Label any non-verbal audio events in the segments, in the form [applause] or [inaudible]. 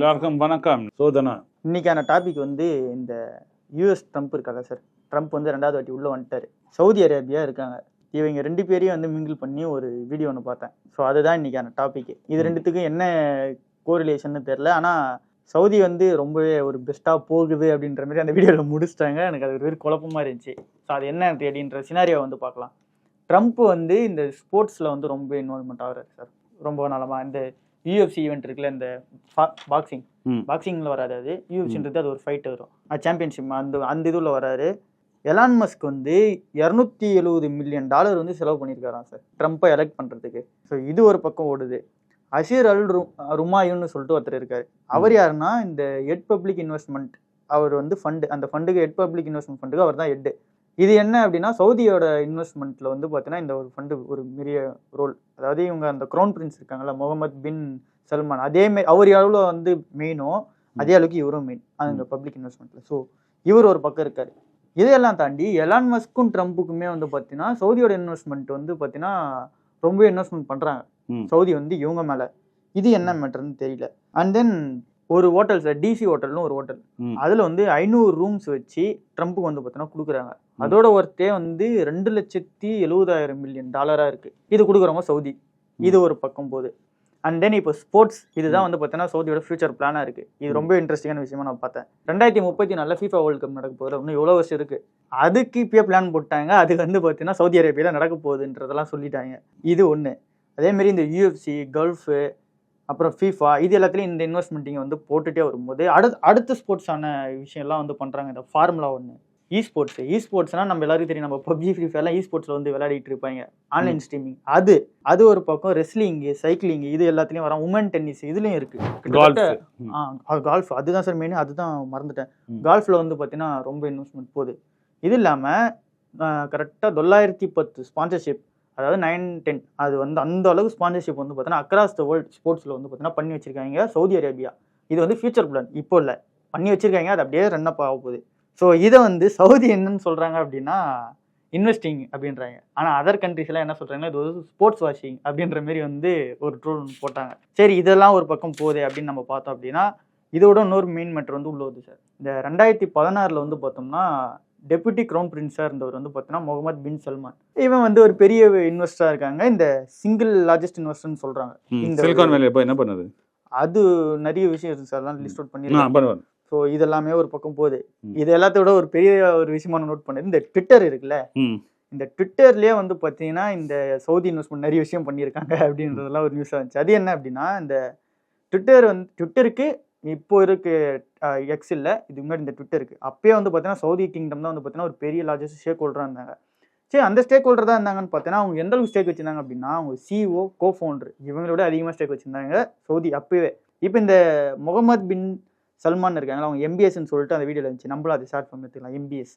எல்லாருக்கும் வணக்கம். சோதனா. இன்னைக்கான டாபிக் வந்து இந்த யூஎஸ் ட்ரம்ப் இருக்காங்க சார் ட்ரம்ப் வந்து ரெண்டாவது வாட்டி உள்ளே வந்துட்டாரு. சவுதி அரேபியா இருக்காங்க. இவங்க ரெண்டு பேரையும் வந்து மிங்கிள் பண்ணி ஒரு வீடியோ ஒன்று பார்த்தேன். ஸோ அதுதான் இன்னைக்கான டாபிக் இது ரெண்டுத்துக்கும் என்ன கோரிலேஷன்னு தெரில ஆனால் சவுதி வந்து ரொம்பவே ஒரு பெஸ்ட்டாக போகுது அப்படின்ற மாதிரி அந்த வீடியோவில் முடிச்சிட்டாங்க. எனக்கு அது ஒரு வெறும் குழப்பமா இருந்துச்சு. ஸோ அது என்ன அப்படின்ற சினாரியோ வந்து பார்க்கலாம். ட்ரம்ப் வந்து இந்த ஸ்போர்ட்ஸில் வந்து ரொம்ப இன்வால்மெண்ட் ஆகுறாரு சார் ரொம்ப நலமா இந்த யூஎஃப்சி ஈவெண்ட் இருக்குல்ல இந்த பாக்ஸிங். பாக்ஸிங்கில் வராது அது. யூஎஃப்சின்றது அது ஒரு ஃபைட் வரும். அது சாம்பியன்ஷிப் அந்த அந்த இதுல வராரு. எலான் மஸ்க் வந்து இரநூத்தி எழுபது மில்லியன் டாலர் வந்து செலவு பண்ணியிருக்காராம் சார். ட்ரம்ப்பை எலெக்ட் பண்ணுறதுக்கு ஸோ இது ஒரு பக்கம் ஓடுது. அஷீர் அல் ரு ருமாயுன்னு சொல்லிட்டு ஒருத்தர் இருக்காரு. அவர் யாருன்னா இந்த எட் பப்ளிக் இன்வெஸ்ட்மெண்ட் அவர் வந்து ஃபண்டு அந்த ஃபண்டுக்கு எட் பப்ளிக் இன்வெஸ்ட்மெண்ட் ஃபண்டுக்கு அவர் தான் ஹெட்டு இது என்ன அப்படின்னா சவுதியோட இன்வெஸ்ட்மெண்ட்ல வந்து பார்த்தீங்கன்னா இந்த ஒரு ஃபண்டு ஒரு பெரிய ரோல் அதாவது இவங்க அந்த க்ரௌன் பிரின்ஸ் இருக்காங்கல்ல முகமது பின் சல்மான். அதே மாதிரி அவர் எவ்வளோ வந்து மெயினோ அதே அளவுக்கு இவரும் மெயின் அந்த பப்ளிக் இன்வெஸ்ட்மெண்ட்ல ஸோ இவர் ஒரு பக்கம் இருக்காரு. இதையெல்லாம் தாண்டி எலான் மஸ்க்கும் ட்ரம்ப்புக்குமே வந்து பார்த்தீங்கன்னா சவுதியோட இன்வெஸ்ட்மெண்ட் வந்து பார்த்தீங்கன்னா ரொம்ப இன்வெஸ்ட்மெண்ட் பண்ணுறாங்க ம். சவுதி வந்து இவங்க மேலே. இது என்ன மேட்டர்னு தெரியல. அண்ட் தென் ஒரு ஹோட்டல் சார் டிசி ஹோட்டல்னு ஒரு ஹோட்டல். அதில் வந்து ஐநூறு ரூம்ஸ் வச்சு ட்ரம்ப்புக்கு வந்து பார்த்தீங்கன்னா கொடுக்குறாங்க. அதோட ஒர்த்தே வந்து ரெண்டு லட்சத்தி எழுபதாயிரம் மில்லியன் டாலராக இருக்கு. இது கொடுக்குறவங்க சவுதி. இது ஒரு பக்கம் போகுது. அண்ட் தென் இப்போ ஸ்போர்ட்ஸ் இதுதான் வந்து பார்த்தீங்கன்னா சவுதியோட ஃபியூச்சர் பிளானாக இருக்கு. இது ரொம்ப இன்ட்ரெஸ்டிங்கான விஷயமா நான் பார்த்தேன். ரெண்டாயிரத்தி முப்பத்தி நாலில் ஃபீஃபா வேர்ல்டு கப் நடக்க போகுது. இன்னும் எவ்வளோ வருஷம் இருக்கு. அதுக்கு இப்பயே பிளான் போட்டாங்க. அது வந்து பார்த்தீங்கன்னா சவுதி அரேபியாவில் நடக்க போகுதுன்றதெல்லாம் சொல்லிட்டாங்க. இது ஒன்று அதேமாரி இந்த யூஎஃப்சி கல்ஃபு அப்புறம் ஃபீஃபா இது எல்லாத்துலேயும் இந்த இன்வெஸ்ட்மெண்ட்டிங்க வந்து போட்டுட்டே வரும்போது அடுத்த அடுத்த ஸ்போர்ட்ஸான விஷயம்லாம் வந்து பண்ணுறாங்க இந்த ஃபார்முலா ஒன்று இ ஸ்போர்ட்ஸ் இ ஸ்போர்ட்ஸ்னா நம்ம எல்லாருக்கும் தெரியும். நம்ம பப்ஜி ஃப்ரீ ஃபயர்லாம் இ ஸ்போர்ட்ஸில் வந்து விளையாடிட்டு இருப்பாங்க. ஆன்லைன் ஸ்ட்ரீமிங் அது அது ஒரு பக்கம் ரெஸ்லிங்கு சைக்கிளிங் இது எல்லாத்துலேயும் வரும். உமன் டென்னிஸ் இதுலேயும் இருக்கு. Golf. கிட்டத்தட்ட- ஆ கால்ஃப் அதுதான் சார் மெயின் அதுதான் மறந்துட்டேன். கால்ஃபில் வந்து பார்த்தீங்கன்னா ரொம்ப இன்வெஸ்ட்மெண்ட் போகுது. இது இல்லாமல் கரெக்டாக தொள்ளாயிரத்தி பத்து ஸ்பான்சர்ஷிப் அதாவது நைன் டென் அது வந்து அந்த அளவுக்கு ஸ்பான்சர்ஷிப் வந்து பார்த்தீங்கன்னா அக்ராஸ் த வேர்ல்ட் ஸ்போர்ட்ஸில் வந்து பார்த்தீங்கன்னா பண்ணி வச்சிருக்காங்க சவுதி அரேபியா. இது வந்து ஃபியூச்சர் பிளான் இப்போ இல்லை. பண்ணி வச்சிருக்காங்க. அது அப்படியே ரன் அப் ஆக போகுது. ஸோ இதை வந்து சவுதி என்னன்னு சொல்கிறாங்க அப்படின்னா இன்வெஸ்டிங் அப்படின்றாங்க. ஆனால் அதர் கண்ட்ரிஸ்லாம் என்ன சொல்கிறாங்கன்னா இது ஒரு ஸ்போர்ட்ஸ் வாஷிங் அப்படின்ற மாதிரி வந்து ஒரு ட்ரோல் போட்டாங்க. சரி இதெல்லாம் ஒரு பக்கம் போகுது அப்படின்னு நம்ம பார்த்தோம் அப்படின்னா இதோட இன்னொரு மெயின் மேட்டர் வந்து உள்ள வருது சார். இந்த ரெண்டாயிரத்தி பதினாறில் வந்து பார்த்தோம்னா டெபுட்டி க்ரௌன் பிரின்ஸாக இருந்தவர் வந்து பார்த்தீங்கன்னா முகமது பின் சல்மான். இவன் வந்து ஒரு பெரிய இன்வெஸ்டராக இருக்காங்க. இந்த சிங்கிள் லார்ஜஸ்ட் இன்வெஸ்டர்னு சொல்கிறாங்க இந்த என்ன பண்ணுது? அது நிறைய விஷயம் இருக்கு சார். லிஸ்ட் அவுட் பண்ணுவார். ஸோ இதெல்லாமே ஒரு பக்கம் போகுது. இது எல்லாத்தோட ஒரு பெரிய ஒரு விஷயமா நோட் பண்ணது இந்த ட்விட்டர் இருக்குல்ல? இந்த ட்விட்டர்லயே வந்து பார்த்தீங்கன்னா இந்த சவுதி இன்வெஸ்ட்மெண்ட் நிறைய விஷயம் பண்ணியிருக்காங்க அப்படின்றதெல்லாம் ஒரு நியூஸாக இருந்துச்சு. அது என்ன அப்படின்னா இந்த ட்விட்டர் வந்து ட்விட்டருக்கு இப்போ இருக்கு எக்ஸ் இல்லை இதுக்கு முன்னாடி இந்த ட்விட்டருக்கு அப்பயே வந்து பார்த்தீங்கன்னா சவுதி கிங்டம் தான் வந்து பார்த்தீங்கன்னா ஒரு பெரிய லார்ஜஸ்ட் ஸ்டேக் ஹோல்டராக இருந்தாங்க. சரி அந்த ஸ்டேக் ஹோல்டர் தான் இருந்தாங்கன்னு பார்த்தீங்கன்னா அவங்க எந்த அளவுக்கு ஸ்டேக் வச்சிருந்தாங்க அப்படின்னா அவங்க சிஓ கோ ஃபவுண்டர் இவங்களோட அதிகமாக ஸ்டேக் வச்சிருந்தாங்க சவுதி அப்பவே. இப்போ இந்த முகமது பின் சல்மான் இருக்காங்களா அவங்க எம்பிஎஸ்ன்னு சொல்லிட்டு அந்த வீடியோவில் இருந்துச்சு. நம்மளும் அதை ஷார்ட் ஃபார்ம் எடுத்துக்கலாம் எம்பிஎஸ்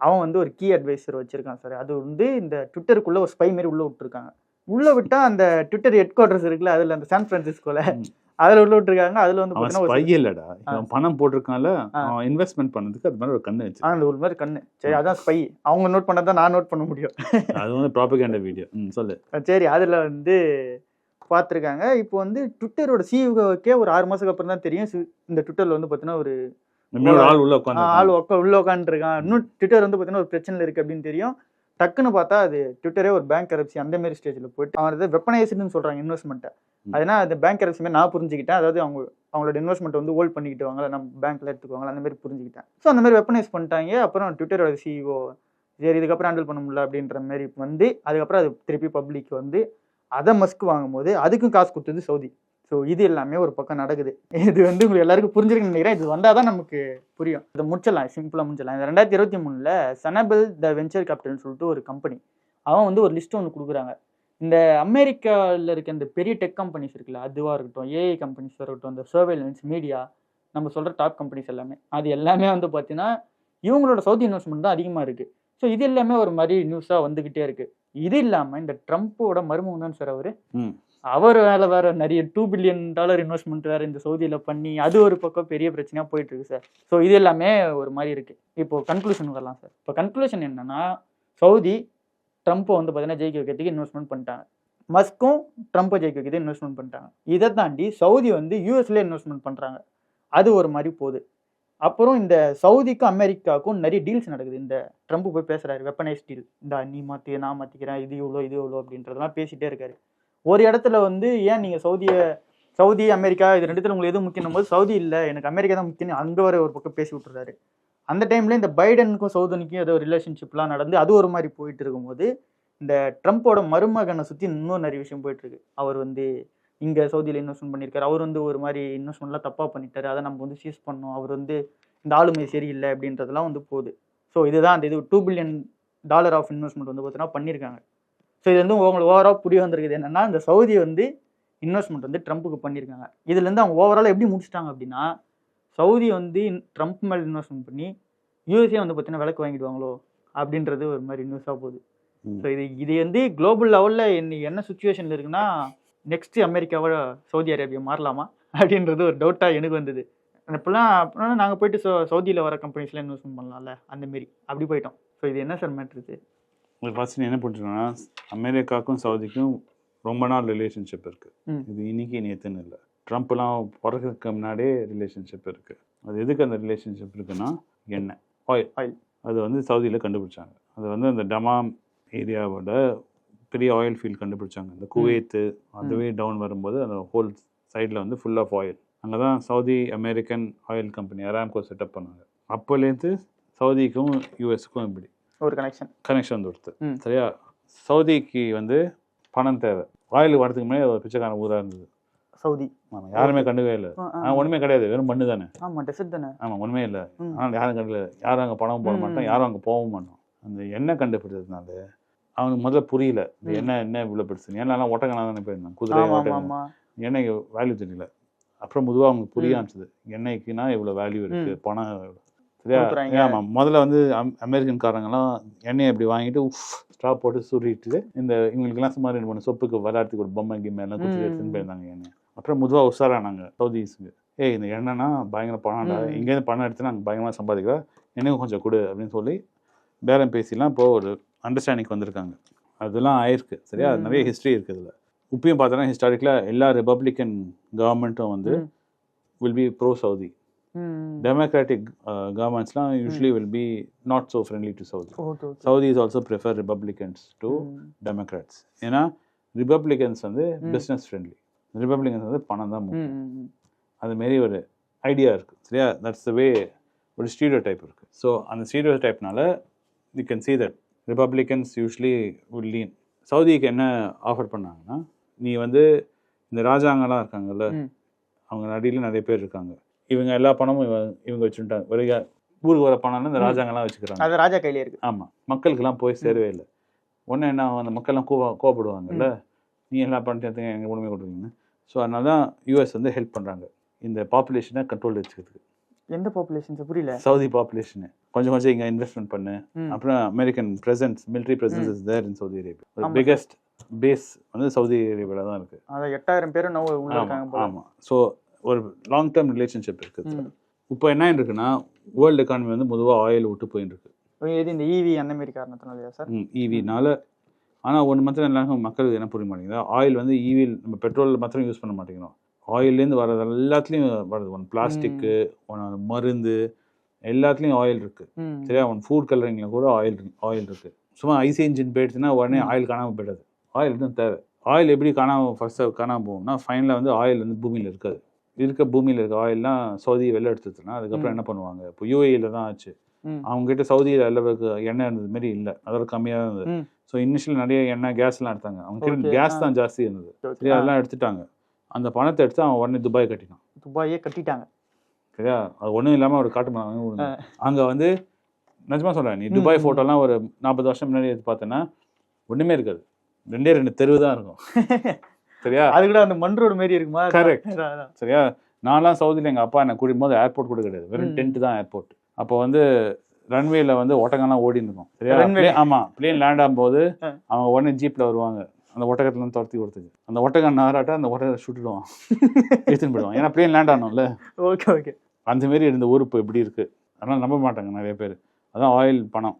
அவன் வந்து ஒரு கீ அட்வைசர் வச்சிருக்கான் சார் அது வந்து இந்த ட்விட்டருக்குள்ள ஒரு ஸ்பை மாதிரி உள்ள விட்டுருக்காங்க. உள்ள விட்டா அந்த ட்விட்டர் ஹெட் குவார்டர்ஸ் இருக்குல்ல அதுல அந்த சான் பிரான்சிஸ்கோல ம். அதுல உள்ள விட்டுருக்காங்க. அதுல வந்து ஸ்பை இல்லடா. பணம் போட்டிருக்கான்ல இன்வெஸ்ட்மெண்ட் பண்ணதுக்கு அது மாதிரி ஒரு கண்ணு வச்சு அந்த ஒரு மாதிரி கண்ணு. சரி அதான் ஸ்பை அவங்க நோட் பண்ணதான் நான் நோட் பண்ண முடியும். அது வந்து ப்ராபகேண்டா வீடியோ ம் சொல்லு. சரி அதுல வந்து பார்த்துருக்காங்க இப்போ வந்து ட்விட்டரோட சிஇஓக்கே ஒரு ஆறு மாசத்துக்கு அப்புறம் தான் தெரியும். இந்த ட்விட்டர்ல வந்து பார்த்தீங்கன்னா ஒரு ஆள் உள்ள உட்காந்து ஆள் உட்கா உள்ள உட்காந்துருக்கான் இன்னும் ட்விட்டர் வந்து பார்த்தீங்கன்னா ஒரு பிரச்சனையில் இருக்கு அப்படின்னு தெரியும். டக்குன்னு பார்த்தா அது ட்விட்டரே ஒரு பேங்க் கரப்சி அந்த மாதிரி ஸ்டேஜில் போயிட்டு அவன் அதை வெப்பனைஸ்டுன்னு சொல்றாங்க இன்வெஸ்ட்மெண்ட்டை. அதனால் அந்த பேங்க் கரப்சி நான் புரிஞ்சுக்கிட்டேன். அதாவது அவங்க அவங்களோட இன்வெஸ்ட்மெண்ட் வந்து ஹோல்ட் பண்ணிக்கிட்டு வாங்கல. நம்ம பேங்க்ல எடுத்துக்குவாங்க அந்த மாதிரி புரிஞ்சுக்கிட்டேன். ஸோ அந்த மாதிரி வெப்பனைஸ் பண்ணிட்டாங்க. அப்புறம் ட்விட்டரோட சிஇஓ சரி இதுக்கப்புறம் ஹேண்டில் பண்ண முடியல அப்படின்ற மாதிரி வந்து அதுக்கப்புறம் அது திருப்பி பப்ளிக் வந்து அதை மஸ்க் வாங்கும்போது அதுக்கும் காசு கொடுத்தது சவுதி. ஸோ இது எல்லாமே ஒரு பக்கம் நடக்குது. இது வந்து உங்களுக்கு எல்லாருக்கும் புரிஞ்சிருக்குன்னு நினைக்கிறேன். இது வந்தால் தான் நமக்கு புரியும். இதை முடிச்சிடலாம் சிம்பிளாக முடிச்சிடலாம். இந்த ரெண்டாயிரத்தி இருபத்தி மூணில் சனபிள் த வெஞ்சர் கேபிட்டல்னு சொல்லிட்டு ஒரு கம்பெனி அவன் வந்து ஒரு லிஸ்ட் ஒன்று கொடுக்குறாங்க. இந்த அமெரிக்காவில் இருக்க இந்த பெரிய டெக் கம்பெனிஸ் இருக்குல்ல அதுவாக இருக்கட்டும் ஏஐ கம்பெனிஸாக இருக்கட்டும் இந்த சர்வேலன்ஸ் மீடியா நம்ம சொல்கிற டாப் கம்பெனிஸ் எல்லாமே அது எல்லாமே வந்து பார்த்தீங்கன்னா இவங்களோட சவுத் இன்வெஸ்ட்மெண்ட் தான் அதிகமாக இருக்குது ஸோ இது எல்லாமே ஒரு மாதிரி நியூஸாக வந்துக்கிட்டே இருக்குது இது இல்லாமல் இந்த ட்ரம்ப்போட மருமகன் தான் சார் அவர். அவர் வேலை வேற நிறைய டூ பில்லியன் டாலர் இன்வெஸ்ட்மெண்ட் வேற இந்த சவுதியில பண்ணி அது ஒரு பக்கம் பெரிய பிரச்சனையா போயிட்டு இருக்கு சார் ஸோ இது எல்லாமே ஒரு மாதிரி இருக்கு. இப்போ கன்க்ளூஷன் வரலாம் சார் இப்போ கன்க்ளூஷன் என்னன்னா சவுதி ட்ரம்ப்பை வந்து பார்த்தீங்கன்னா ஜெயிக்க வைக்கிறதுக்கு இன்வெஸ்ட்மெண்ட் பண்ணிட்டாங்க. மஸ்கும் ட்ரம்ப்பை ஜெயிக்க வைக்கிறது இன்வெஸ்ட்மெண்ட் பண்ணிட்டாங்க. இதை தாண்டி சவுதி வந்து யூஎஸ்ல இன்வெஸ்ட்மெண்ட் பண்றாங்க. அது ஒரு மாதிரி போகுது. அப்புறம் இந்த சவுதிக்கும் அமெரிக்காவுக்கும் நிறைய டீல்ஸ் நடக்குது. இந்த ட்ரம்ப் போய் பேசுறாரு வெப்பனைஸ் டீல் இந்த நீ மாத்தி நான் மாத்திக்கிறேன் இது இவ்வளோ இது இவ்வளோ அப்படின்றதெல்லாம் பேசிட்டே இருக்காரு. ஒரு இடத்துல வந்து ஏன் நீங்க சவுதிய சவுதி அமெரிக்கா இது ரெண்டுத்துல உங்களுக்கு எது முக்கியம் போது சவுதி இல்லை எனக்கு அமெரிக்கா தான் முக்கியம் அங்க வர ஒரு பக்கம் பேசி விட்டுறாரு. அந்த டைம்ல இந்த பைடனுக்கும் சவுதனுக்கும் ஏதோ ரிலேஷன்ஷிப்லாம் நடந்து அது ஒரு மாதிரி போயிட்டு இருக்கும்போது இந்த ட்ரம்ப்போட மருமகனை சுத்தி இன்னும் நிறைய விஷயம் போயிட்டு இருக்கு. அவர் வந்து இங்க சவுதியில இன்வெஸ்ட்மெண்ட் பண்ணியிருக்காரு அவர் வந்து ஒரு மாதிரி இன்வெஸ்ட்மெண்ட்லாம் தப்பா பண்ணிட்டாரு. அதை நம்ம வந்து சீஸ் பண்ணோம் அவர் வந்து இந்த ஆளுமை சரியில்லை அப்படின்றதெல்லாம் வந்து போகுது. ஸோ இதுதான் அந்த இது two billion dollar of investment வந்து பார்த்தீங்கன்னா பண்ணியிருக்காங்க ஸோ இது வந்து உங்களுக்கு ஓவரால் புரிய வந்திருக்குது என்னன்னா இந்த சவுதி வந்து இன்வெஸ்ட்மெண்ட் வந்து ட்ரம்ப்புக்கு பண்ணியிருக்காங்க இதுலேருந்து அவங்க ஓவரால் எப்படி முடிச்சிட்டாங்க அப்படின்னா சவுதி வந்து ட்ரம்ப் மேலே இன்வெஸ்ட்மெண்ட் பண்ணி யூஎஸ்ஏ வந்து பார்த்தீங்கன்னா விலைக்கு வாங்கிடுவாங்களோ அப்படின்றது ஒரு மாதிரி நியூஸாக போகுது. ஸோ இது இது வந்து குளோபல் லெவலில் இன்னைக்கு என்ன சுச்சுவேஷனில் இருக்குன்னா நெக்ஸ்ட் அமெரிக்காவை சவுதி அரேபியா மாறலாமா? அப்படின்றது ஒரு டவுட்டாக எனக்கு வந்தது. இப்போலாம் அப்படின்னா நாங்கள் போயிட்டு சௌ சவுதியில் வர கம்பெனிஸ்ல இன்வெஸ்ட்மெண்ட் பண்ணலாம்ல அந்த மாரி. அப்படி போயிட்டோம். ஸோ இது என்ன சார் மேட்ரு இது? உங்களுக்கு ஃபர்ஸ்ட் என்ன பண்ணிட்டுருன்னா அமெரிக்காவுக்கும் சவுதிக்கும் ரொம்ப நாள் ரிலேஷன்ஷிப் இருக்கு. ம். இது இன்னைக்கு நேத்துன்னு இல்லை. ட்ரம்ப்லாம் பிறக்கிறதுக்கு முன்னாடியே ரிலேஷன்ஷிப் இருக்கு. அது எதுக்கு அந்த ரிலேஷன்ஷிப் இருக்குன்னா எண்ணெய் ஆயில் Oil. அது வந்து சவுதியில் கண்டுபிடிச்சாங்க. அது வந்து அந்த டமாம் ஏரியாவோட பெரிய ஆயில் ஃபீல்ட் கண்டுபிடிச்சாங்க. இந்த குவைத்து அதுவே டவுன் வரும்போது அந்த ஹோல் சைடில் வந்து ஃபுல் ஆஃப் ஆயில் அங்கே தான் Saudi American oil company Aramco setup பண்ணாங்க அப்போலேருந்து சவுதிக்கும் யூஎஸ்க்கும் இப்படி ஒரு கனெக்ஷன் கனெக்ஷன் வந்து கொடுத்து. சரியா? சவுதிக்கு வந்து பணம் தேவை. ஆயில் வரதுக்கு முன்னாடி ஒரு பிச்சைக்கான ஊராக இருந்தது. சவுதி ஆமாம் யாருமே கண்டுக்கவே இல்லை. ஆனால் ஒன்றுமே கிடையாது. வெறும் மண்ணு தானே. ஆமா டெசர்ட் தானே. ஆமாம் ஒன்றுமே இல்லை. ஆனால் யாரும் கண்டுக்கல. யாரும் அங்கே பணம் போட மாட்டோம். யாரும் அங்கே போகவும் மாட்டோம். அந்த எண்ணெய் கண்டுபிடிச்சதுனால அவனுக்கு முதல்ல புரியல. ம். எண்ணெய் என்ன இவ்வளோ பெருசு? எண்ணெய்லாம் ஒட்டக்கணா தானே போயிருந்தான் குதிரை ஆமா எண்ணெய்க்கு வேல்யூ தெரியல. அப்புறம் பொதுவாக அவங்களுக்கு புரிய. ஆரம்பிச்சது. எண்ணெய்க்குனா இவ்வளோ வேல்யூ இருக்கு? பணம். சரியா? ஆமாம் முதல்ல வந்து அம்- அமெரிக்கன்காரங்கெல்லாம் எண்ணெயை இப்படி வாங்கிட்டு ஸ்ட்ரா போட்டு சுருட்டிட்டு இந்த இவங்களுக்குலாம் சும்மா ரெண்டு மூணு சொப்புக்கு விளையாட்டுக்கு ஒரு பொம்மை கிம்மை எல்லாம் ம். எடுத்துன்னு போயிருந்தாங்க எண்ணெய் அப்புறம் முதுவாக உஷாரானாங்க. சவுதீஸுக்கு ஏய் இந்த எண்ணெய்னா பயங்கர பணம்டா. இங்கேருந்து பணம் எடுத்து நாங்கள் பயங்கரமாக சம்பாதிக்கிறோம். எனக்கு கொஞ்சம் கொடு. அப்படின்னு சொல்லி பேரம் பேசிலாம் இப்போ ஒரு அண்டர்ஸ்டாண்டிங் வந்திருக்காங்க. அதெல்லாம் ஆயிருக்கு சரியா. நிறைய ஹிஸ்ட்ரி இருக்குது இதில் இப்பயும் பார்த்தோன்னா ஹிஸ்டாரிக்கலாக எல்லா ரிபப்ளிக்கன் கவர்மெண்ட்டும் வந்து. Will be pro Saudi democratic கவர்மெண்ட்ஸ்லாம் usually will be not so friendly to Saudi Saudi is also prefer republicans to democrats ஏன்னா ரிபப்ளிகன்ஸ் வந்து. பிஸ்னஸ் ஃப்ரெண்ட்லி ரிபப்ளிகன்ஸ் வந்து பணம் தான் முக்கியம். அதுமாரி ஒரு ஐடியா இருக்குது சரியா? தட்ஸ் த வே ஒரு ஸ்டீரியோ டைப் இருக்குது ஸோ அந்த stereo டைப்னால you can see that republicans usually would lean. சவுதிக்கு என்ன ஆஃபர் பண்ணாங்கன்னா நீ வந்து இந்த ராஜாங்கெல்லாம் இருக்காங்கல்ல. அவங்க நடியில் நிறைய பேர் இருக்காங்க. இவங்க எல்லா பணமும் இவ- இவங்க வச்சுட்டாங்க. ஒரு ஊருக்கு வர பணம்னா இந்த. ராஜாங்கெல்லாம் வச்சுக்கிறாங்க. அது ராஜா கையில இருக்கு. ஆமாம் மக்களுக்கெல்லாம் போய் சேரவே இல்லை. ஒன்று என்ன அந்த மக்கள்லாம் கோவ கோவப்படுவாங்கல்ல. நீ எல்லா பணத்தையும் எங்கள் உடனே கொடுக்குறீங்க ஸோ அதனால தான் யூஎஸ் வந்து ஹெல்ப் பண்ணுறாங்க இந்த பாப்புலேஷனை கண்ட்ரோல் வச்சுக்கிறதுக்கு எந்த பாப்புலேஷன்ஸ் புரியல? சவுதி பாப்புலேஷனை கொஞ்சம் கொஞ்சம் இங்கே இன்வெஸ்ட்மெண்ட் பண்ணு. அப்புறம் American presence military presence is there in Saudi Arabia. Biggest base வந்து சவுதி அரேபியாவில் தான் இருக்குது அத எட்டாயிரம் உள்ள இருக்காங்க ஆமாம் ஸோ ஒரு லாங் டேர்ம் ரிலேஷன்ஷிப் இருக்குது ம். இப்போ என்ன இருக்குன்னா வேர்ல்டு எக்கானமி வந்து பொதுவாக ஆயில் விட்டு போயின்னு இருக்கு இது இந்த ஈவி அந்த மாதிரி காரணத்தினாலயா சார் ஈவினால ஆனால் ஒன்று மாத்திரம் எல்லாருக்கும் மக்களுக்கு என்ன புரிய மாட்டேங்குது ஆயில் வந்து ஈவில் நம்ம பெட்ரோல் மாத்திரம் யூஸ் பண்ண மாட்டேங்கிறோம். ஆயில்லேருந்து வர்றது எல்லாத்துலேயும் வருது. ஒன் பிளாஸ்டிக்கு ஒன்று மருந்து எல்லாத்துலேயும் ஆயில் இருக்குது சரியா? ஒன் ஃபுட் கலரிங்கில் கூட ஆயில் ஆயில் இருக்குது சும்மா ஐசி இன்ஜின் போயிடுச்சுன்னா உடனே. ஆயில் காணாமல் போயிடாது. ஆயில் தான் தேவை. ஆயில் எப்படி காணாமல் ஃபர்ஸ்ட்டு காணாமல் போகும்னா ஃபைனலாக வந்து ஆயில் வந்து பூமியில் இருக்காது. இருக்க பூமியில் இருக்க ஆயில்லாம் சவுதி வெளில எடுத்துச்சுன்னா அதுக்கப்புறம். என்ன பண்ணுவாங்க? இப்போ யூஏயில் தான் ஆச்சு. அவங்க கிட்ட சவுதியில் அளவுக்கு எண்ணெய் இருந்தது மாரி இல்லை. அதோட கம்மியாக தான் இருந்தது. ஸோ இனிஷியல் நிறைய எண்ணெய் கேஸ்லாம் எடுத்தாங்க. அவங்க கிட்ட கேஸ். தான் ஜாஸ்தி இருந்தது. ஆ, அதெல்லாம் எடுத்துட்டாங்க. அந்த பணத்தை எடுத்து அவன் உடனே துபாய் கட்டினான் துபாயே கட்டிட்டாங்க. சரியா? அது ஒன்றும் இல்லாமல் ஒரு காட்டு விழுந்தான். அங்க வந்து நிஜமா சொல்றேன் நீ துபாய். ஃபோட்டோலாம் ஒரு நாற்பது வருஷம் முன்னாடி எடுத்து பார்த்தேன்னா ஒண்ணுமே இருக்காது. ரெண்டே ரெண்டு தெருவு தான் இருக்கும். [laughs] சரியா? அது கூட அந்த மண் ரோடு மாதிரி இருக்குமா? அதான். சரியா? நான்லாம் சவுதியில் எங்கள் அப்பா என்னை கூட்டிட்டு போது ஏர்போர்ட் கூட கிடையாது. வெறும். டென்ட் தான் ஏர்போர்ட் அப்போ வந்து ரன்வேல வந்து ஒட்டகம்லாம் ஓடி இருக்கும். சரியா? ஆமா பிளேன் லேண்ட் ஆகும்போது. அவங்க உடனே ஜீப்ல வருவாங்க. அந்த ஒட்டகத்துல இருந்து துரத்தி கொடுத்துக்கு அந்த ஒட்டகம் நாராட்ட அந்த ஒட்டகத்தை சுட்டுடுவான். எடுத்துன்னு போயிடுவான். ஏன்னா பிளேன் லேண்ட் ஆகணும்ல ஓகே ஓகே. அந்த மாரி இருந்த ஊர் இப்போ இப்படி இருக்கு? அதனால நம்ப மாட்டாங்க நிறைய பேர். அதான் ஆயில் பணம்.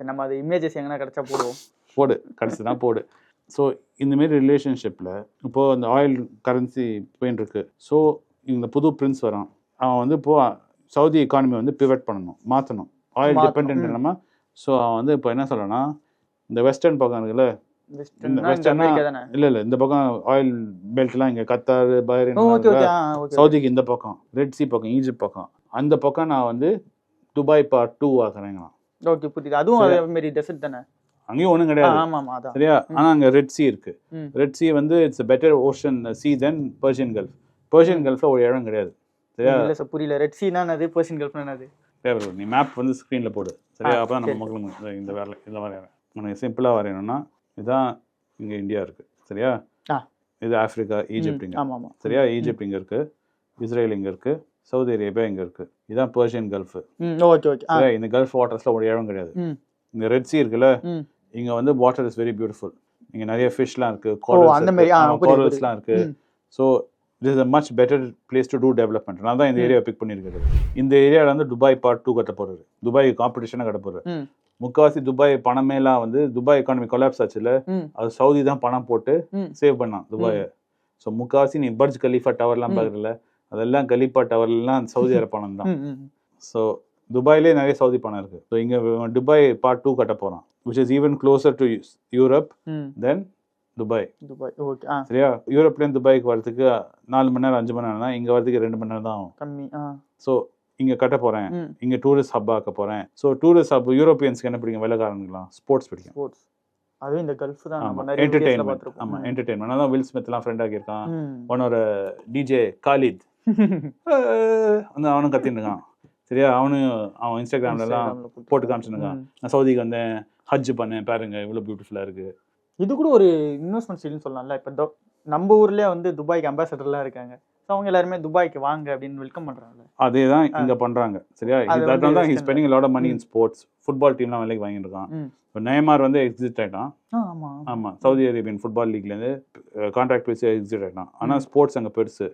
நம்ம அது இமேஜஸ் எங்கன்னா கிடைச்சா போடுவோம். போடு. கடைசி தான் போடு ஸோ இந்தமாரி ரிலேஷன்ஷிப்பில் இப்போது அந்த ஆயில் கரன்சி போயின்னு இருக்கு. ஸோ இந்த புது பிரின்ஸ் வரான். அவன் வந்து இப்போ சவுதி எக்கானமி வந்து பிவட் பண்ணணும். மாற்றணும் ஆயில் டிபெண்ட். இல்லாமல் ஸோ அவன் வந்து இப்போ என்ன சொல்கிறான்னா இந்த வெஸ்டர்ன் பக்கம் இருக்குல்ல இந்த இந்த இல்லை இல்லை இந்த பக்கம் ஆயில் பெல்ட்லாம் இங்கே கத்தார் பஹ்ரைன் சவுதிக்கு இந்த பக்கம் ரெட் சி பக்கம் ஈஜிப்ட் பக்கம். அந்த பக்கம் நான் வந்து துபாய் பார்ட் டூ ஆக்குறேங்களாம் ஓகே புரியுது. அதுவும் அதே மாதிரி டெசர்ட் தானே? அங்கேயும் ஒன்றும் கிடையாது. சரியா? ஆனால் அங்கே ரெட் சி இருக்கு. ரெட் சி வந்து it's better ocean sea then Persian Gulf Persian கல்ஃபில் ஒரு இடம் கிடையாது. சரியா? இல்ல சார் புரியல. ரெட் சீனா என்னது? பர்ஷியன் கல்ஃப் என்னது? நீ மேப் வந்து ஸ்க்ரீனில் போடு. சரியா? அப்போ நம்ம சரி. மக்களுக்கு இந்த- இந்த வேலை இதில் வரையறேன் உனக்கு சிம்பிளாக வரையணும்னா இதுதான் இங்கே இந்தியா இருக்குது சரியா. இது ஆஃப்ரிக்கா ஈஜிப்ட் இங்கே. சரியா? ஈஜிப்ட் இங்கே இருக்குது இஸ்ரேல் இங்கே இருக்குது சவுதி அரேபியா இங்கே இருக்குது இதுதான் பர்ஷியன் கல்ஃப் ஓகே ஓகே. இந்த கல்ஃப் வாட்டர்ஸில் ஒரு இடம் கிடையாது. இந்த ரெட் சி இருக்குல்ல இங்கே வந்து வாட்டர் இஸ் வெரி பியூட்டிஃபுல் இங்கே நிறைய ஃபிஷ்லாம் இருக்குது காரல்ஸ்லாம் இருக்குது. So this is a much better place to do development நான் தான் இந்த ம். ஏரியா பிக் பண்ணியிருக்கிறது. இந்த ஏரியாவில் வந்து துபாய் பார்ட் டூ கட்ட போகிறது துபாய் காம்படிஷனாக கட்ட போகிறது முக்காவாசி துபாய் பணமேலாம் வந்து துபாய் எக்கானமி கொலாப்ஸ் ஆச்சுல அது சவுதி தான் பணம் போட்டு சேவ் பண்ணான் துபாயை. ஸோ முக்காவாசி நீ பர்ஜ் கலீஃபா டவர்லாம் ம். பார்க்குறல அதெல்லாம் கலீஃபா டவர்லாம் சவுதி [laughs] அரேபிய பணம் தான் ஸோ துபாயிலே நிறைய சவுதி பணம் இருக்கு. ஸோ இங்கே துபாய் பார்ட் டூ கட்ட போகிறான் which is even closer to Europe then Dubai. Dubai okay ஆ. சரியா? யூரோப்லேருந்து துபாய்க்கு வரதுக்கு நாலு மணி நேரம் அஞ்சு மணி நேரம்னா இங்கே வரதுக்கு ரெண்டு மணி நேரம் தான் ஆகும். கம்மி ஸோ இங்கே கட்ட போகிறேன் இங்கே டூரிஸ்ட் ஹப் ஆக்க போகிறேன் ஸோ டூரிஸ்ட் ஹப் யூரோப்பியன்ஸ்க்கு என்ன பிடிக்கும்? வெள்ளக்காரங்களுக்குலாம் ஸ்போர்ட்ஸ் பிடிக்கும். ஸ்போர்ட்ஸ் அதுவும் இந்த கல்ஃப் தான் என்டர்டெயின்மெண்ட் ஆமாம் என்டர்டெயின்மெண்ட் அதான் வில் ஸ்மித்லாம் ஃப்ரெண்ட் ஆகியிருக்கான் ம். உன்னோட டிஜே காலித் அஹ், வந்து அவனும் கத்தின்னு இருக்கான். சரியா? அவனும் அவன் இன்ஸ்டாகிராம்லலாம் போட்டு- காமிச்சுருக்கான். நான் சவுதிக்கு வந்தேன். ஹஜ் பண்ணேன். பாருங்க இவ்வளோ பியூட்டிஃபுல்லாக இருக்கு. இது கூட ஒரு இன்வெஸ்ட்மெண்ட் ஸ்டைல்னு சொல்லலாம்ல. இப்போ நம்ம ஊர்லயே வந்து துபாய்க்கு அம்பாசடர்லாம் இருக்காங்க. ஸோ அவங்க எல்லாருமே துபாய்க்கு வாங்க அப்படின்னு வெல்கம் பண்றாங்கல்ல. அதே தான் இங்கே பண்ணுறாங்க சரியா? வந்து தான் spending lot money in sports football டீம்லாம் வேலைக்கு வாங்கிட்டு இருக்கான். இப்போ நயமார் வந்து எக்ஸிட் ஆகிட்டான் ஆமாம் சவுதி அரேபியன் ஃபுட்பால் லீக்லேருந்து கான்ட்ராக்ட் பேசி எக்ஸிட் ஆகிட்டான் ஆனால் ஸ்போர்ட்ஸ் அங்கே பெருசு.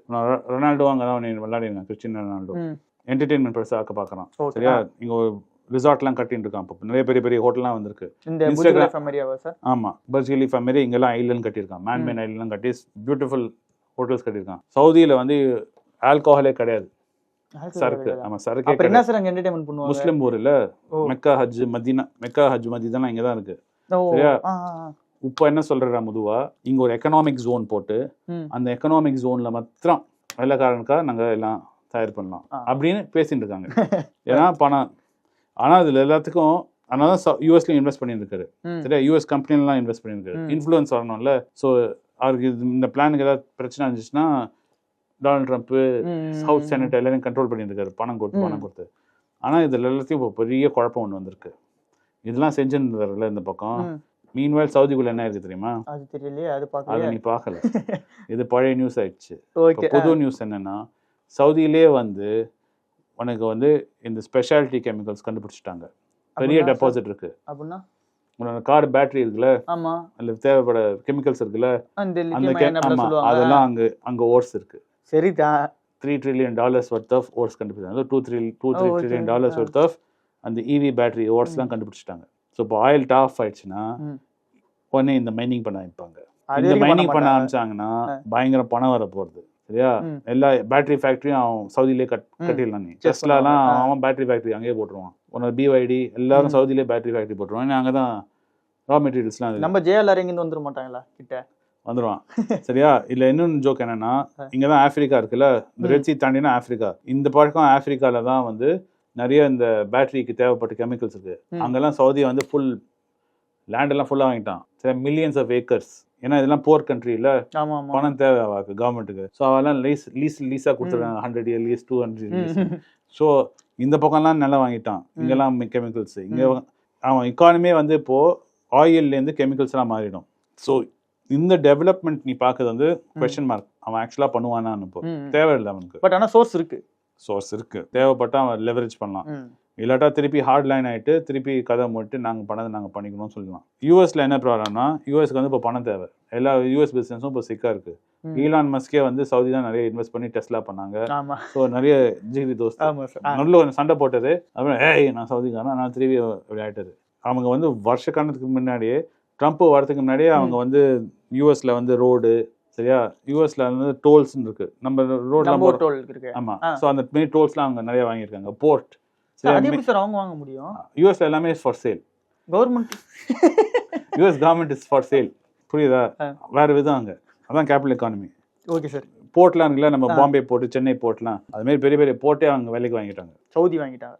ரொனால்டோ அங்கே தான் விளையாடிருக்கான். Christian Ronaldo. என்டர்டெயின்மெண்ட் பெருசாக ஆக்க பார்க்குறான் சரியா? இங்கே ரிசார்ட்லாம் கட்டின்னு இருக்கான். இப்போ நிறைய பெரிய பெரிய ஹோட்டல்லாம் வந்திருக்கு. இந்த சார் ஆமாம் பர்ஜ் கலீஃபா மாரி இங்கெல்லாம் ஐலண்ட் கட்டியிருக்கான். மேன் ம். மேன் ஐலண்ட்லாம் கட்டி பியூட்டிஃபுல் ஹோட்டல்ஸ் கட்டியிருக்கான். சவுதியில் வந்து ஆல்கோஹாலே கிடையாது. சரக்கு. ஆமாம் சரக்கே என்ன சார் அங்க என்டர்டைன்மெண்ட் பண்ணுவாங்க? முஸ்லிம் ஊரில் Mecca Hajj Medina Mecca Hajj Medina இங்கே தான் இருக்கு. சரியா? இப்போ என்ன சொல்றா முதுவா? இங்க ஒரு எக்கனாமிக் ஜோன் போட்டு அந்த எக்கனாமிக் ஜோன்ல மாத்திரம் வெள்ளக்காரனுக்காக நாங்க எல்லாம் தயார் பண்ணலாம். அப்படின்னு பேசிட்டு இருக்காங்க. [laughs] ஏன்னா பணம். ஆனா இதுல எல்லாத்துக்கும் அதனால தான் யூஎஸ்லயும் இன்வெஸ்ட் பண்ணியிருக்காரு சரியா? யூஎஸ் கம்பெனிலாம் இன்வெஸ்ட் பண்ணியிருக்காரு. இன்ஃப்ளூயன்ஸ் வரணும்ல. ஸோ அவருக்கு இது இந்த பிளானுக்கு ஏதாவது பிரச்சனை இருந்துச்சுன்னா டொனால்ட் ட்ரம்ப் ம், ஹவுஸ் ம், செனட் எல்லாரும் கண்ட்ரோல் பண்ணியிருக்காரு. பணம் கொடுத்து. பணம் கொடுத்து. ஆனா இதுல எல்லாத்தையும் இப்போ பெரிய குழப்பம் ஒன்று வந்திருக்கு. இதெல்லாம் செஞ்சுருந்தாருல இந்த பக்கம். மீன்வேல் சவுதிக்குள்ள என்ன இருக்கு தெரியுமா? அது தெரியலையே அது அதை பார்க்கலையே நீ பார்க்கல. இது பழைய நியூஸ் ஆயிடுச்சு. [laughs] புது நியூஸ் என்னன்னா சவுதியிலே வந்து உனக்கு வந்து இந்த ஸ்பெஷாலிட்டி கெமிக்கல்ஸ் கண்டுபிடிச்சிட்டாங்க. பெரிய டெபாசிட் இருக்கு. அப்படின்னா? கார் பேட்டரி இருக்குல்ல? ஆமா. அதுல தேவைப்பட கெமிக்கல்ஸ் இருக்குல்ல? அந்த அதெல்லாம் அங்க அங்க ஓர்ஸ் இருக்கு. சரிதான் three trillion dollars worth of ores கண்டுபிடிச்சாங்க. Two three two three. Trillion dollars. Worth of அந்த இவி பேட்டரி ஓர்ஸ்லாம் கண்டுபிடிச்சிட்டாங்க. ஸோ இப்போ ஆயில் டாஃப் ஆயிடுச்சுன்னா. உடனே இந்த மைனிங் பண்ண அது இந்த மைனிங் பண்ண. ஆரம்பிச்சாங்கன்னா. பயங்கர பணம் வர போறது சரியா. எல்லா பேட்டரி ஃபேக்டரியும் அவன் சவுதியிலே கட். கட்டிடலாம் நீ. ஆ. அவன் பேட்டரி ஃபேக்டரி அங்கேயே போட்டுருவான் உன்னோட பிவைடி எல்லாரும். சவுதியிலே பேட்டரி ஃபேக்டரி போட்டுருவான் ஏன்னா அங்கே தான் ரா மெட்டீரியல்ஸ்லாம் நம்ம ஜேஎல்ஆர் இருந்து வந்துட மாட்டாங்களா கிட்ட வந்துருவான் சரியா இல்ல இன்னொன்று ஜோக் என்னன்னா. இங்க தான் ஆப்பிரிக்கா இருக்குல்ல இந்த. ரெட் சி தாண்டினா ஆப்பிரிக்கா இந்த பழக்கம் ஆப்பிரிக்கால தான் வந்து நிறைய இந்த பேட்டரிக்கு தேவைப்பட்ட கெமிக்கல்ஸ் இருக்கு. அங்கெல்லாம் சவுதி வந்து ஃபுல் லேண்ட் எல்லாம் ஃபுல்லா வாங்கிட்டான் சரி மில்லியன்ஸ் ஆஃப் ஏக்கர்ஸ் ஏன்னா இதெல்லாம் போர் ஆமா பணம் தேவை கவர்மெண்ட்டுக்கு ஸோ அவெல்லாம் லீஸ் லீஸ் லீஸாக கொடுத்துருக்காங்க. Hundred year lease two hundred lease. So இந்த பக்கம்லாம் நிலம் வாங்கிட்டான். இங்கெல்லாம் கெமிக்கல்ஸ் இங்கே ம். அவன் இக்கானமியே வந்து இப்போ ஆயில்லேருந்து கெமிக்கல்ஸ்லாம் மாறிடும். ஸோ இந்த டெவலப்மெண்ட் நீ பார்க்கறது வந்து கொஸ்டின் மார்க் அவன் ஆக்சுவலாக பண்ணுவானான்னு இப்போ. தேவையில்லை அவனுக்கு. பட் ஆனா சோர்ஸ் இருக்கு. சோர்ஸ் இருக்கு. தேவைப்பட்டா அவன் லெவரேஜ் பண்ணலாம். இல்லாட்டா திருப்பி ஹார்ட் லைன் ஆயிட்டு திருப்பி கதை மூட்டு நாங்கள் பண்ணதை நாங்கள் பண்ணிக்கணும்னு சொல்லலாம் யூஎஸ்ல என்ன ப்ராப்ளம்னா யூஎஸ்க்கு வந்து இப்போ பணம் தேவை. எல்லா யூஎஸ் பிசினஸும் இப்போ சிக்கா இருக்கு. ம். ஈலான் மஸ்கே வந்து சவுதி தான் நிறைய இன்வெஸ்ட் பண்ணி டெஸ்லா பண்ணாங்க. ஆமா. ஸோ நிறைய ஜிகிரி தோஸ்த். நடுவில் கொஞ்சம் சண்டை போட்டது. அப்புறம் ஏய் நான் சவுதிக்காரன். நான் திரும்பி இப்படி அவங்க வந்து வருஷ கணத்துக்கு முன்னாடியே ட்ரம்ப் வரதுக்கு முன்னாடியே அவங்க வந்து யூஎஸ்ல வந்து ரோடு சரியா? யூஎஸ்ல வந்து டோல்ஸ் இருக்கு. நம்ம போறோம் டோல் இருக்கு. ஆமா. ஸோ அந்த மாரி டோல்ஸ்லாம் அவங்க நிறைய வாங்கியிருக்காங்க. போர்ட் சார் அவங்க வாங்க முடியும். யூஎஸ்ல எல்லாமே for sale government US government is for sale புரியுதா. வேற விதம் அங்க. அதான் கேபிட்டல் எக்கானமி ஓகே சார் போர்ட்லாம் இருக்குல்ல நம்ம. பாம்பே போர்ட் சென்னை போர்ட்லாம். அது மாதிரி பெரிய பெரிய போர்ட்டே அவங்க விலைக்கு வாங்கிட்டாங்க. சவுதி வாங்கிட்டாங்க.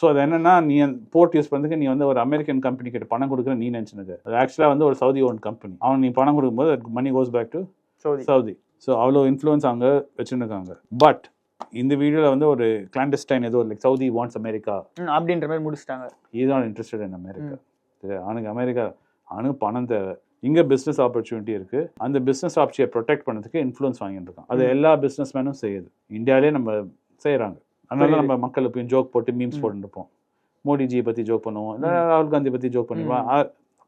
ஸோ அது என்னன்னா நீ போர்ட் யூஸ் பண்ணுறதுக்கு நீ வந்து ஒரு அமெரிக்கன் கம்பெனி கிட்ட பணம் கொடுக்குற நீ நினச்சினது அது ஆக்சுவலாக வந்து ஒரு சவுதி ஓன் கம்பெனி அவன் நீ பணம் கொடுக்கும்போது money goes back to Saudi. Saudi. So அவ்வளோ இன்ஃப்ளூயன்ஸ் அவங்க வச்சுருக்காங்க பட் இந்த வீடியோவில் வந்து ஒரு கிளாண்டஸ்டைன் ஏதோ லைக் சவுதி வாண்ட்ஸ் அமெரிக்கா அப்படின்ற மாதிரி முடிச்சிட்டாங்க. இதுதான் இன்ட்ரெஸ்டட் இன் அமெரிக்கா அவனுக்கு அமெரிக்கா அவனுக்கு பணம் தேவை. இங்கே பிஸ்னஸ் ஆப்பர்ச்சுனிட்டி இருக்கு. அந்த பிஸ்னஸ் ஆப்பர்ச்சுனிட்டியை ப்ரொடெக்ட் பண்ணதுக்கு இன்ஃப்ளூயன்ஸ் வாங்கிட்டு இருக்கான். அது. எல்லா பிஸ்னஸ் மேனும் செய்யுது. இந்தியாவிலே நம்ம செய்கிறாங்க அதனால. நம்ம மக்கள் எப்பயும் ஜோக் போட்டு மீம்ஸ் ம். போட்டுட்டு இருப்போம் மோடிஜியை பற்றி ஜோக் பண்ணுவோம். ராகுல் காந்தி பற்றி ஜோக் பண்ணுவோம்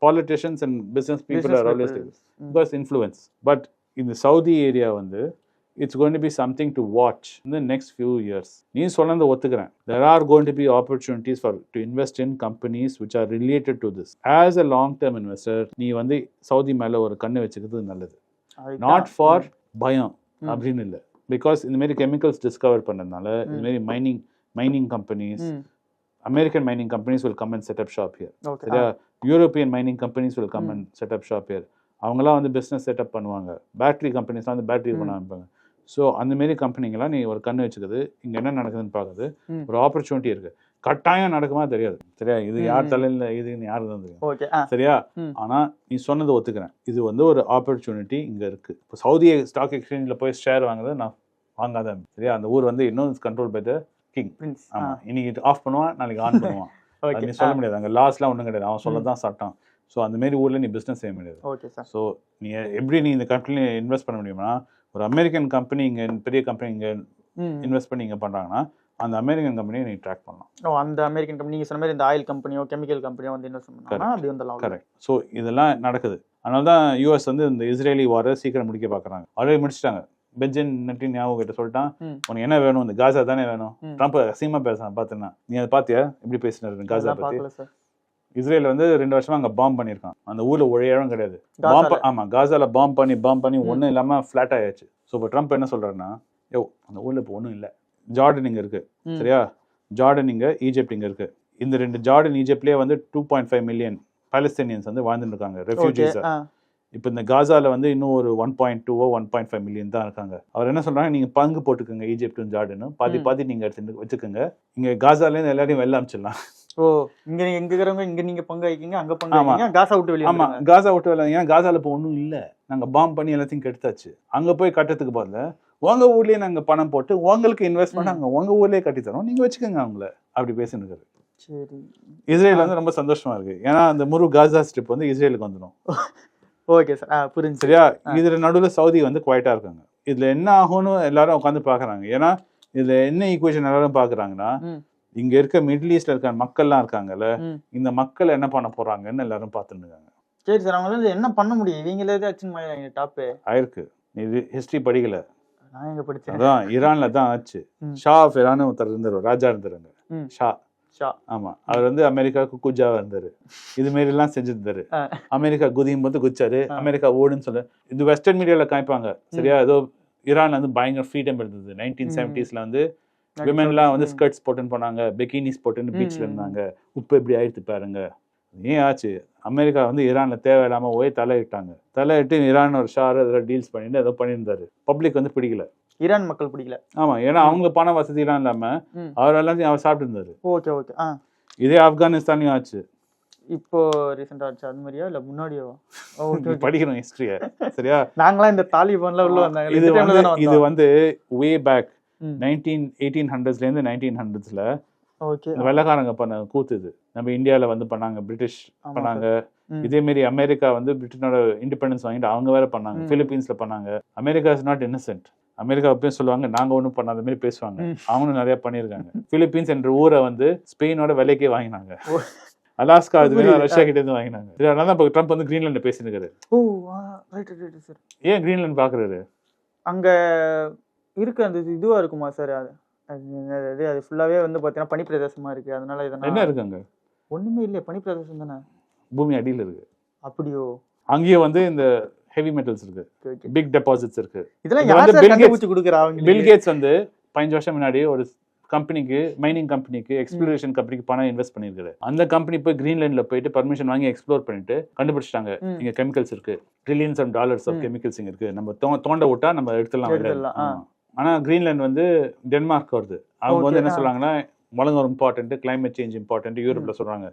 politicians and business people are always. Because influence but இந்த சவுதி ஏரியா வந்து it's going to be something to watch in the next few years நீ சொன்னதை ஒத்துக்கிறேன். There are going to be opportunities for to invest in companies which are related to this as a long term investor நீ வந்து Saudi மேலே ஒரு கண்ணு வச்சுக்கிறது நல்லது. நாட் ஃபார் பயம். அப்படின்னு இல்லை. பிகாஸ் இந்த மாதிரி கெமிக்கல்ஸ் டிஸ்கவர் பண்ணதுனால இந்த மாதிரி mining mining companies. American mining companies will come and set up shop here சரியா? European mining companies will come. And set up shop here அவங்களாம் வந்து பிஸ்னஸ் செட்டப் பண்ணுவாங்க. பேட்டரி கம்பெனிஸ்லாம் வந்து பேட்டரி. பண்ண ஆரம்பிப்பாங்க ஸோ அந்த மாரி கம்பெனிங்கெல்லாம் நீ ஒரு கண்ணு வச்சுக்குது. இங்கே என்ன நடக்குதுன்னு பார்க்குது. ஒரு ஆப்பர்ச்சுனிட்டி இருக்கு. கட்டாயம் நடக்குமா தெரியாது. சரியா? இது யார். தலையில் இதுன்னு யாரு தான் தெரியும். சரியா? ம். ஆனால் நீ சொன்னதை ஒத்துக்கிறேன். இது வந்து ஒரு ஆப்பர்ச்சுனிட்டி இங்கே இருக்கு. இப்போ சவுதி ஸ்டாக் எக்ஸ்சேஞ்சில் போய் ஷேர் வாங்குறது நான் வாங்காத. சரியா? அந்த ஊர் வந்து இன்னும் கண்ட்ரோல் பை த கிங் ஆமாம் இன்னைக்கு ஆஃப் பண்ணுவான் நாளைக்கு ஆன் பண்ணுவான். [laughs] நீ சொல்ல முடியாது. அங்கே லாஸ்லாம் ஒன்றும் கிடையாது. அவன் சொல்ல தான் சட்டம். ஸோ அந்த மாரி ஊரில் நீ பிஸ்னஸ் செய்ய முடியாது. Okay sir. ஸோ நீ எப்படி நீ இந்த கம்பெனியில் இன்வெஸ்ட் பண்ண முடியும்னா ஒரு அமெரிக்கன் கம்பெனி இங்கே பெரிய கம்பெனி இங்கே இன்வெஸ்ட் பண்ணி இங்கே பண்ணுறாங்கன்னா அந்த அமெரிக்கன் கம்பெனியை நீ ட்ராக் பண்ணலாம். ஓ அந்த அமெரிக்கன் கம்பெனி நீங்க சொன்ன மாதிரி இந்த ஆயில் கம்பெனியோ கெமிக்கல் கம்பெனியோ வந்து இன்வெஸ்ட் பண்ணாங்கன்னா வந்து கரெக்ட் ஸோ இதெல்லாம் நடக்குது. அதனால தான் யூஎஸ் வந்து இந்த இஸ்ரேலி வாரை சீக்கிரம் முடிக்க பார்க்குறாங்க. ஆல்ரெடி முடிச்சிட்டாங்க. பெஞ்சன் நட்டி ஞாபகம் கிட்ட சொல்லிட்டான். உனக்கு என்ன வேணும்? இந்த காசா தானே வேணும். ட்ரம்ப் அசிங்கமா பேசுறான். பார்த்துனா நீ அதை பார்த்தியா எப்படி பேசினாரு காசா பத்தி? இஸ்ரேல் வந்து ரெண்டு வருஷமா அங்க பாம் பண்ணியிருக்கான். அந்த ஊர்ல ஒரு இடம் கிடையாது. பாம்பு ஆமா காசால பாம் பண்ணி பாம் பண்ணி ம். ஒண்ணும் இல்லாம ஃபிளாட் ஆயாச்சு. ஸோ இப்போ ட்ரம்ப் என்ன சொல்றாருன்னா யோ அந்த ஊர்ல இப்போ ஒண்ணும் இல்ல. ஜார்டன் இங்க இருக்கு. சரியா? ஜார்டன் இங்க ஈஜிப்ட் இங்க இருக்கு. இந்த ரெண்டு ஜார்டன் ஈஜிப்ட்லயே வந்து two point five million Palestinians வந்து வாழ்ந்துட்டு இருக்காங்க ரெஃப்யூஜிஸ் இப்போ இந்த காசால வந்து இன்னும் ஒரு ஒன் பாயிண்ட் டூவோ ஒன் பாயிண்ட் ஃபைவ் மில்லியன் தான் இருக்காங்க. அவர் என்ன சொல்றாங்க நீங்க பங்கு போட்டுக்கோங்க ஈஜிப்டும் ஜார்டனும் பாதி. பாதி நீங்க எடுத்து வச்சுக்கோங்க. இங்க காசால இருந்து எல்லாரையும் வெளில அமிச்சிடலாம் ஓ இங்க நீங்க எங்க இருக்கிறவங்க இங்க நீங்க பங்கு வைக்கீங்க அங்க பங்கு ஆமா. வைக்கீங்க காசா விட்டு வெளியே ஆமா. காசா விட்டு ஏன் காசால இப்போ ஒன்றும் இல்லை. நாங்க பாம் பண்ணி எல்லாத்தையும் கெடுத்தாச்சு. அங்க போய் கட்டுறதுக்கு பதிலா உங்க ஊர்லயே நாங்க பணம் போட்டு உங்களுக்கு இன்வெஸ்ட் பண்ணி ம். அங்க உங்க ஊர்லயே கட்டி தரோம். நீங்க வச்சுக்கோங்க அவங்கள. அப்படி பேசின்னு இருக்காரு. சரி. இஸ்ரேல் வந்து ரொம்ப சந்தோஷமா இருக்கு. ஏன்னா அந்த முழு காசா ஸ்ட்ரிப் வந்து இஸ்ரேலுக்கு வந்துடும் [laughs] ஓகே சார். புரிஞ்சு சரியா. இதுல நடுவுல சவுதி வந்து குவைட்டா இருக்காங்க. இதுல என்ன ஆகும்னு எல்லாரும் உட்காந்து பாக்குறாங்க ஏன்னா இதுல என்ன ஈக்குவேஷன் எல்லாரும் பாக்குறாங்கன்னா. இங்க இருக்க மிடில் ஈஸ்ட்ல இருக்க மக்கள்லாம் இருக்காங்கல்ல. இந்த மக்கள் என்ன பண்ண போறாங்கன்னு எல்லாரும் பார்த்துட்டு இருக்காங்க. சரி சார் அவங்க வந்து என்ன பண்ண முடியும்? இவங்களே அச்சுன்னு மாதிரி டாப்பு ஆயிருக்கு. நீ ஹிஸ்டரி படிக்கல. நான் எங்க படிச்சேன்? அதான் ஈரான்ல தான் ஆச்சு. ஷா ஆஃப் ஈரான் ஒருத்தர் இருந்தார் ராஜா இருந்தாருங்க. ஷா ஷா ஆமா. அவர் வந்து அமெரிக்காவுக்கு குஜாவா இருந்தாரு. இது மாரி எல்லாம் செஞ்சிருந்தாரு. அமெரிக்கா குதியும் போது குச்சாரு. அமெரிக்கா ஓடுன்னு சொல்லு. இது வெஸ்டர்ன் மீடியால காமிப்பாங்க. சரியா? ஏதோ ஈரான்ல வந்து பயங்கர ஃப்ரீடம் இருந்தது. நைன்டீன். செவன்டிஸ்ல வந்து விமென்லாம் வந்து. ஸ்கர்ட்ஸ் போட்டுன்னு போனாங்க பெக்கினிஸ் போட்டுன்னு ம், இருந்தாங்க. உப்பு எப்படி ஆயிடுத்து பாருங்க. ஏன் ஆச்சு? அமெரிக்கா வந்து ஈரான்ல தேவையில்லாம போய் தலையிட்டாங்க. தலையிட்டு ஈரான் ஒரு ஷார் அதில் டீல்ஸ் பண்ணிட்டு ஏதோ பண்ணியிருந்தாரு. பப்ளிக் வந்து பிடிக்கல. ஈரான் மக்கள் பிடிக்கல. ஆமா ஏன்னா அவங்க பண வசதிலாம் இல்லாம ம். அவர் எல்லாத்தையும் அவர் சாப்பிட்டு இருந்தாரு ஓகே ஓகே. ஆ. இதே ஆப்கானிஸ்தான்லயும் ஆச்சு. இப்போ ரீசெண்டா ஆச்சு அது மாதிரியா? இல்ல முன்னாடியோ? [laughs] படிக்கணும் ஹிஸ்டரிய சரியா? நாங்களாம் இந்த தாலிபான்ல உள்ள வந்தாங்க. இது வந்து வே பேக். நைன்டீன் எயிட்டீன் ஹண்ட்ரட்ஸ்லேருந்து நைன்டீன் ஹண்ட்ரட்ஸில் ஓகே. வெள்ளக்காரங்க பண்ண கூத்து இது நம்ம இந்தியாவில் வந்து பண்ணாங்க பிரிட்டிஷ் பண்ணாங்க. இதே மாரி அமெரிக்கா வந்து பிரிட்டனோட இண்டிபெண்டன்ஸ் வாங்கிட்டு அவங்க வேற பண்ணாங்க. பிலிப்பீன்ஸ்ல பண்ணாங்க. America is not innocent America எப்பயும் சொல்லுவாங்க நாங்க ஒன்றும் பண்ணாத மாதிரி பேசுவாங்க. அவங்களும் நிறைய பண்ணியிருக்காங்க. பிலிப்பீன்ஸ் என்ற ஊரை வந்து ஸ்பெயினோட விலைக்கே வாங்கினாங்க. அலாஸ்கா இது. ரஷ்யா கிட்ட இருந்து வாங்கினாங்க. சரி, அதனால தான் இப்போ ட்ரம்ப் வந்து கிரீன்லாந்து பேசினுக்காரு ஏன் கிரீன்லாந்து பாக்குறாரு? அங்க இருக்க அந்த இது இதுவா இருக்குமா சார்? அது அது அது ஃபுல்லாவே வந்து பாத்தீங்கன்னா பனி பிரதேசமா இருக்கு. அதனால என்ன இதனால இருக்கு அங்க? ஒண்ணுமே இல்லையே பனி பிரதேசம் தானே? பூமி அடியில இருக்கு. அப்படியோ? அங்கேயும் வந்து இந்த ஹெவி மெட்டல்ஸ் இருக்கு. பிக் டெபாசிட்ஸ் இருக்கு. இதெல்லாம் இது யார் Gates- கண்டுபிடிச்சு கொடுக்குறா பில் கேட்ஸ் வந்து பதினஞ்சு வருஷம் முன்னாடி ஒரு கம்பெனிக்கு மைனிங் கம்பெனிக்கு எக்ஸ்ப்ளோரேஷன் கம்பெனிக்கு பணம் இன்வெஸ்ட் பண்ணிருக்காரு அந்த கம்பெனி போய் கிரீன்லாண்ட்ல போயிட்டு பர்மிஷன் வாங்கி எக்ஸ்ப்ளோர் பண்ணிட்டு கண்டுபிடிச்சிட்டாங்க. இங்க கெமிக்கல்ஸ் இருக்கு. Trillions of dollars of. Chemicals இருக்கு. நம்ம தோண்ட விட்டா நம்ம எடுத்துடலாம். வெளில. எடுத்துடலாம், ஆ. ஆமா. ஆனா கிரீன்லாண்ட் வந்து டென்மார்க் வருது அவங்க வந்து என்ன ஆ. சொல்றாங்கன்னா வளங்க இம்பார்ட்டன்ட் climate சேஞ்ச் இம்பார்ட்டன்ட் யூரோப்ல சொல்றாங்க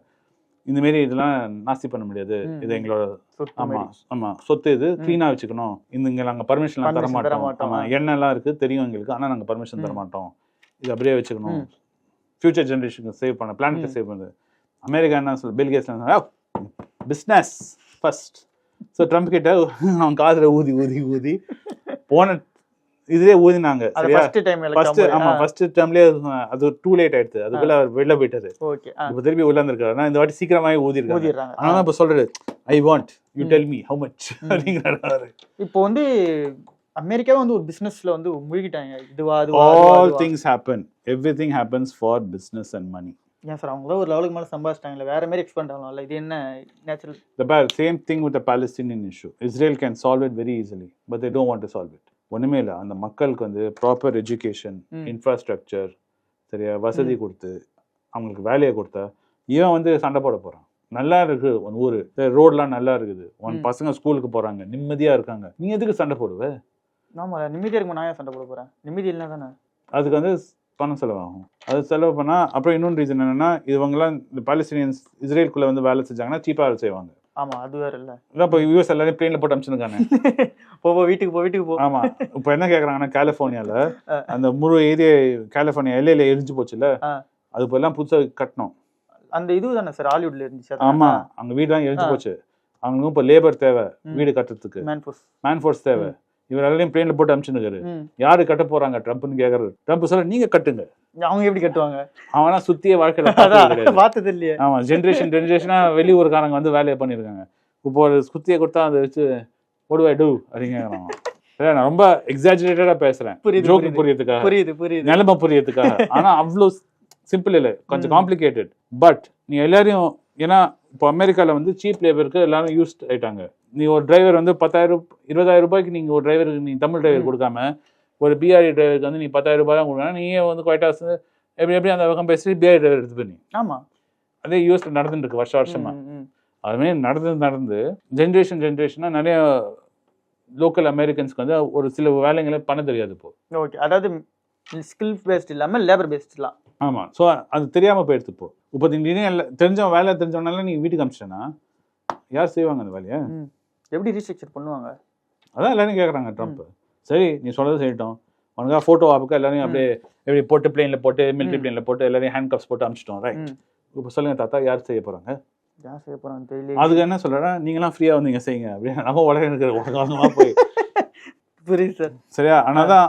இந்த மாதிரி இதெல்லாம் நாஸ்தி பண்ண முடியாது. இது எங்களோட சொத்து ஆமா மாதிரி. ஆமா சொத்து இது க்ளீனா வச்சுக்கணும் இந்த இங்க நாங்க பர்மிஷன் தர மாட்டோம் மாட்டோம். ஆமா எண்ணெய் எல்லாம் இருக்கு தெரியும் எங்களுக்கு ஆனா நாங்க பர்மிஷன் தர. மாட்டோம் இது அப்படியே வச்சுக்கணும். ஃபியூச்சர் ஜெனரேஷனுக்கு சேவ் பண்ண பிளானட்டை. சேவ் பண்ணுது அமெரிக்கா என்ன சொல்ல Bill Gates business first so Trump கிட்ட அவன் காதுல ஊதி ஊதி ஊதி [laughs] போன இதுலயே ஊதினாங்க அது ஃபர்ஸ்ட் ஆமா ஃபர்ஸ்ட் டைம்லயே அது டூ லேட் ஆயிடுச்சு. அதுக்குள்ள அவர் வெளில போயிட்டாரு. ஓகே இப்போ திருப்பி உள்ள இருந்திருக்காரு ஆனா இந்த வாட்டி சீக்கிரமாவே ஊதி இருக்காங்க ஊதிடுறாங்க ஆனா இப்ப சொல்றாரு I want you. Tell me how much அப்படிங்கிறாரு இப்போ வந்து அமெரிக்காவே வந்து ஒரு பிசினஸ்ல வந்து முழுகிட்டாங்க. இதுவா all அதுவா, அதுவா. things happen. Everything happens for business and money. ஏன் சார் அவங்கள ஒரு லெவலுக்கு மேல சம்பாதிச்சிட்டாங்கல்ல. வேற மாதிரி எக்ஸ்பெண்ட் ஆகலாம்ல. இது என்ன natural the bad same thing with the palestinian issue. Israel can solve it very easily but they don't want to solve ஒண்ணுமே இல்ல. அந்த மக்களுக்கு வந்து ப்ராப்பர் எஜுகேஷன். இன்ஃப்ராஸ்ட்ரக்சர் சரியா வசதி கொடுத்து அவங்களுக்கு வேலையை கொடுத்தா இவன் வந்து சண்டை போட போறான். நல்லா இருக்கு உன் ஊரு. ரோட்லாம் நல்லா இருக்குது. உன் ம். பசங்க ஸ்கூலுக்கு போறாங்க நிம்மதியா இருக்காங்க. நீ எதுக்கு சண்டை போடுவ? ஆமா நிம்மதியா இருக்கும் நான் சண்டை போட போறேன்? நிம்மதி இல்லை தானே? அதுக்கு வந்து பணம் செலவாகும். அது செலவு பண்ணா அப்புறம் இன்னொன்று ரீசன் என்னன்னா இவங்கெல்லாம் இந்த பாலஸ்தீனியன்ஸ் இஸ்ரேலுக்குள்ள வந்து வேலை செஞ்சாங்கன்னா சீப்பா வேலை செய்வாங்க. ஆமா அது வேற இல்ல. அதான் இப்போ யூஎஸ் எல்லாரையும் பிளேன்ல போட்டு அனுப்பிச்சிருக்காங்க [laughs] போ போ வீட்டுக்கு போ வீட்டுக்கு போ. ஆமா. இப்போ என்ன கேக்குறாங்கன்னா கலிஃபோர்னியால. அந்த முழு ஏரியா கலிஃபோர்னியா எல்லையில எரிஞ்சு போச்சுல. அது இப்போ எல்லாம் புதுசா கட்டணும் அந்த இது தானே சார் ஹாலிவுட்ல இருந்துச்சு ஆமா. அங்க வீடுலாம் எரிஞ்சு. போச்சு. அவங்களுக்கும் இப்போ லேபர் தேவை. வீடு கட்டுறதுக்கு. மேன் ஃபோர்ஸ் தேவை. இவர் எல்லாரையும் பிளேன்ல போட்டு ம். யாரு கட்ட போறாங்க ட்ரம்ப்னு கேக்குறாரு. ட்ரம்ப் சொல்ல நீங்க கட்டுங்க. அவங்க எப்படி கட்டுவாங்க? அவனா சுத்திய வாழ்க்கையில பார்த்தது இல்லையே. ஆமா ஜென்ரேஷன் ஜென்ரேஷனா வெளியூர்காரங்க வந்து வேலையை பண்ணியிருக்காங்க. இப்போ ஒரு குத்தியை கொடுத்தா அதை வச்சு ஓடுவா டூ அப்படிங்கிறாங்க இல்ல, நான் ரொம்ப எக்ஸாஜரேட்டடா பேசுறேன். புரியுது, ஜோக்கு புரியுது. புரியறதுக்காக. புரியுது புரியுது. நிலைமை புரியறதுக்காக. ஆனா அவ்வளோ சிம்பிள் இல்லை. கொஞ்சம். காம்ப்ளிகேட்டட் பட் நீ எல்லாரையும் ஏன்னா இப்போ அமெரிக்கால வந்து சீப் லேபருக்கு எல்லாரும் யூஸ்ட் ஆயிட்டாங்க. நீ ஒரு டிரைவர் வந்து பத்தாயிரம் இருபதாயிரம் ரூபாய்க்கு நீங்க ஒரு டிரைவருக்கு நீ தமிழ் டிரைவர். கொடுக்காம ஒரு பிஆர்இ டிரைவருக்கு வந்து நீ பத்தாயிரம் ரூபாய் தான் கொடுக்கணும் நீயே வந்து குவைட்டாஸ் எப்படி எப்படி அந்த பக்கம் பேசி பிஆர்இ டிரைவர் எடுத்து பண்ணி ஆமா. அதே யூஎஸ்ல நடந்துட்டு இருக்கு வருஷ வருஷமா. அதுமாரி நடந்து நடந்து ஜென்ரேஷன் ஜென்ரேஷனாக நிறைய லோக்கல் அமெரிக்கன்ஸ்க்கு வந்து ஒரு சில வேலைகளை பண்ண தெரியாது இப்போ. ஓகே அதாவது ஸ்கில் பேஸ்ட் இல்லாம லேபர் பேஸ்ட் இல்லாம் ஆமாம் ஸோ அது தெரியாமல் போயிடுது இப்போ. இப்போ திடீர்னு தெரிஞ்சவன் வேலை தெரிஞ்சவனால நீ வீட்டுக்கு அமிச்சிட்டேன்னா யார் செய்வாங்க அந்த வேலையை. எப்படி ரீஸ்ட்ரக்சர் பண்ணுவாங்க? அதான் எல்லாரும் கேட்குறாங்க ட்ரம்ப் சரி நீ சொல்றது செய்யட்டும். உனக்கா ஃபோட்டோ ஆப்புக்கு எல்லாரையும் அப்படியே எப்படி போட்டு பிளேனில் போட்டு மிலிட்ரி. பிளேனில் போட்டு எல்லாரையும் ஹேண்ட் கப்ஸ் போட்டு அமிச்சிட்டோம் ரைட். இப்போ சொல்லுங்க தாத்தா யார் செய்ய போகிறாங்க யார் செய்ய தெரியல அதுக்கு என்ன சொல்கிறேன் நீங்களாம் ஃப்ரீயாக வந்தீங்க செய்யுங்க அப்படின்னு நம்ம உலகம் இருக்கிற உலகமாக போய். [laughs] புரியுது சார் சரியா? ஆனால் தான்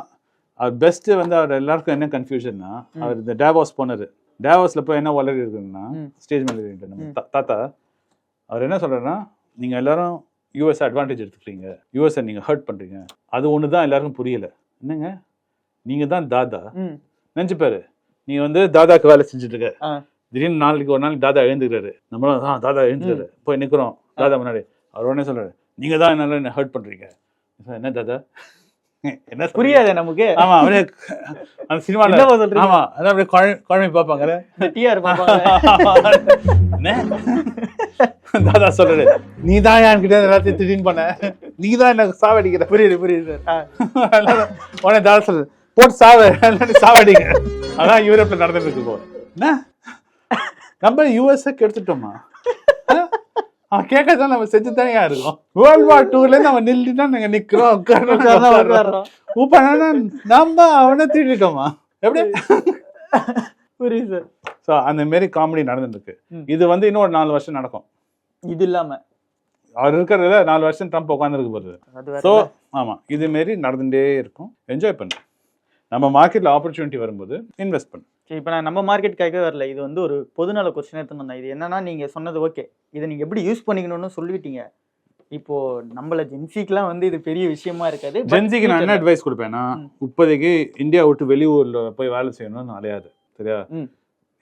அவர் பெஸ்ட் வந்து அவர் எல்லாருக்கும் என்ன கன்ஃபியூஷன்னா. அவர் இந்த டேவாஸ் போனாரு. டேவாஸ்ல போய் என்ன வளரி இருக்குன்னா. ஸ்டேஜ் மேலே தாத்தா அவர் என்ன சொல்றாருன்னா நீங்க எல்லாரும் யூஎஸ் அட்வான்டேஜ் எடுத்துக்கிறீங்க. யூஎஸ்ஐ நீங்க ஹர்ட் பண்றீங்க. அது ஒன்று தான் எல்லாருக்கும் புரியல. என்னங்க? நீங்க தான் தாதா. நினைச்சுப்பாரு நீங்க வந்து தாதாக்கு வேலை செஞ்சுட்டு இருக்க. திடீர்னு நாளைக்கு ஒரு நாளைக்கு தாதா எழுந்துக்கிறாரு. நம்மளும் ஆ தாதா எழுந்துக்கிறாரு. போய் நிக்கிறோம். தாதா முன்னாடி. அவர் உடனே சொல்றாரு நீங்க தான் என்னால என்ன ஹர்ட் பண்றீங்க. என்ன தாதா? என்ன? புரியாதே நமக்கு. ஆமா அப்படியே அந்த சொல்றீங்க? ஆமா அதான் அப்படியே குழம்பு குழம்பு பார்ப்பாங்கல்ல? டிஆர்? தாதா சொல்றாரு நீ தான் என்கிட்ட எல்லாத்தையும் திடீர்னு பண்ண. நீ தான் என்ன சாவடிக்கிற புரியுது புரியுது. சார் உடனே தாதா சொல்றாரு போட்டு சாவ சாவடிங்க அதான் யூரோப்ல நடந்துட்டு இருக்கு இப்போ. என்ன? நம்ம யூஎஸ்ஏ கெடுத்துட்டோமா அஹ்? அவன் கேட்கறதான் நம்ம செஞ்சு தானே இருக்கோம். வேர்ல்ட் வார் டூல இருந்து அவன் நில்லுனா நாங்க நிக்கிறோம் உட்கார்றோம், உட்கார்றோம், உட்கார்றோம். உட்கார்றோம். இப்ப நம்ம அவனை தீட்டிட்டோமா எப்படி? புரியுது ஸோ அந்த மாரி காமெடி ம். இது வந்து இன்னும் ஒரு நாலு வருஷம் நடக்கும். இது இல்லாம. அவர் இருக்கிறதுல நாலு வருஷம் ட்ரம்ப் உட்காந்துருக்கு வேற ஸோ. ஆமாம் இது மாரி நடந்துட்டே இருக்கும். என்ஜாய் பண்ணு. நம்ம மார்க்கெட்டில் ஆப்பர்ச்சுனிட்டி வரும்போது இன்வெஸ்ட் பண்ணு. சரி இப்போ நான் நம்ம மார்க்கெட்டுக்காக வரல. இது வந்து ஒரு பொதுநல கொஸ்டின் எடுத்து வந்தேன். இது என்னன்னா நீங்க சொன்னது ஓகே இதை நீங்க எப்படி யூஸ் பண்ணிக்கணும்னு சொல்லிட்டீங்க இப்போ நம்மள ஜென்சிக்கெல்லாம் வந்து இது பெரிய விஷயமா இருக்காது. ஜென்சிக்கு நான் என்ன அட்வைஸ் கொடுப்பேன்னா. இப்போதைக்கு இந்தியா விட்டு வெளியூர்ல போய் வேலை செய்யணும்னு அலையாது. சரியா.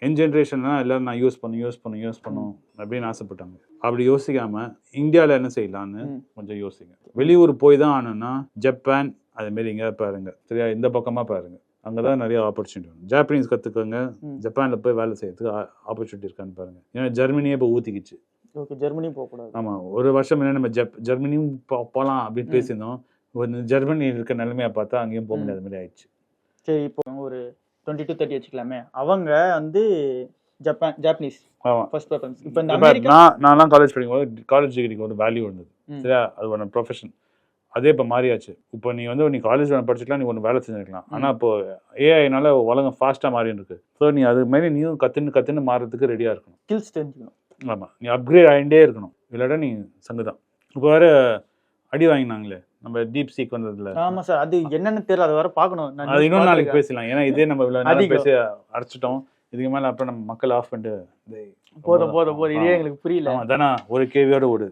என் ஜென்ரேஷன்லாம் எல்லாரும் நான் யூஸ் பண்ணும் யூஸ் பண்ணும் யூஸ் பண்ணும் அப்படின்னு ஆசைப்பட்டாங்க. அப்படி யோசிக்காம இந்தியாவில் என்ன செய்யலான்னு. கொஞ்சம் யோசிங்க. வெளியூர் போய் தான் ஆனோம்னா ஜப்பான் அது மாரி இங்கே பாருங்க. சரியா? இந்த பக்கமாக பாருங்க. அங்கே தான் நிறைய ஆப்பர்ச்சுனிட்டி வரும். ஜாப்பனீஸ் கற்றுக்கோங்க. ஜப்பானில் போய் வேலை செய்யறதுக்கு ஆப்பர்ச்சுனிட்டி இருக்கான்னு பாருங்க. ஏன்னா ஜெர்மனியே இப்போ ஊற்றிக்கிச்சு ஓகே ஜெர்மனி போகக்கூடாது ஆமாம் ஒரு வருஷம் முன்னாடி நம்ம ஜப் ஜெர்மனியும் போ- போகலாம் அப்படின்னு. பேசியிருந்தோம். ஜெர்மனி இருக்க நிலைமையை பார்த்தா அங்கேயும் போக. முடியாத மாதிரி ஆயிடுச்சு. சரி இப்போ ஒரு டுவெண்ட்டி டு தேர்ட்டி வச்சுக்கலாமே. அவங்க வந்து ஜப்பான் ஜாப்பனீஸ் ஆமாம் ஃபர்ஸ்ட் ப்ரிஃபரன்ஸ் இப்போ இந்த நான் நான்லாம் காலேஜ் படிக்கும்போது காலேஜ் டிகிரிக்கு ஒரு வேல்யூ இருந்தது. சரியா? அது ஒரு ப்ரொஃபஷன் அதே இப்போ மாறியாச்சு. இப்போ நீ வந்து நீ காலேஜ் படிச்சுக்கலாம் நீ ஒன்று வேலை செஞ்சுக்கலாம் ஆனால் இப்போ ஏஐனால உலகம் ஃபாஸ்ட்டாக மாறி இருக்கு. ஸோ நீ அது மாதிரி நீயும் கற்றுன்னு கற்றுன்னு மாறதுக்கு ரெடியாக இருக்கணும். ஸ்கில்ஸ் தெரிஞ்சுக்கணும். ஆமாம் நீ அப்கிரேட் ஆகிட்டே இருக்கணும். இல்லாட்டா நீ சங்கு தான் இப்போ வேற அடி வாங்கினாங்களே நம்ம டீப் சீக் வந்ததுல. ஆமா சார். அது என்னன்னு தெரியல. அது வர பார்க்கணும். அது இன்னொரு நாளைக்கு. பேசலாம் ஏன்னா இதே நம்ம இவ்வளோ. பேசி அடைச்சிட்டோம். இதுக்கு மேலே அப்புறம் நம்ம மக்கள் ஆஃப் பண்ணிட்டு போதும் போதும் போதும். இதே. எங்களுக்கு புரியல. தானே? ஒரு கேவியோட ஓடு.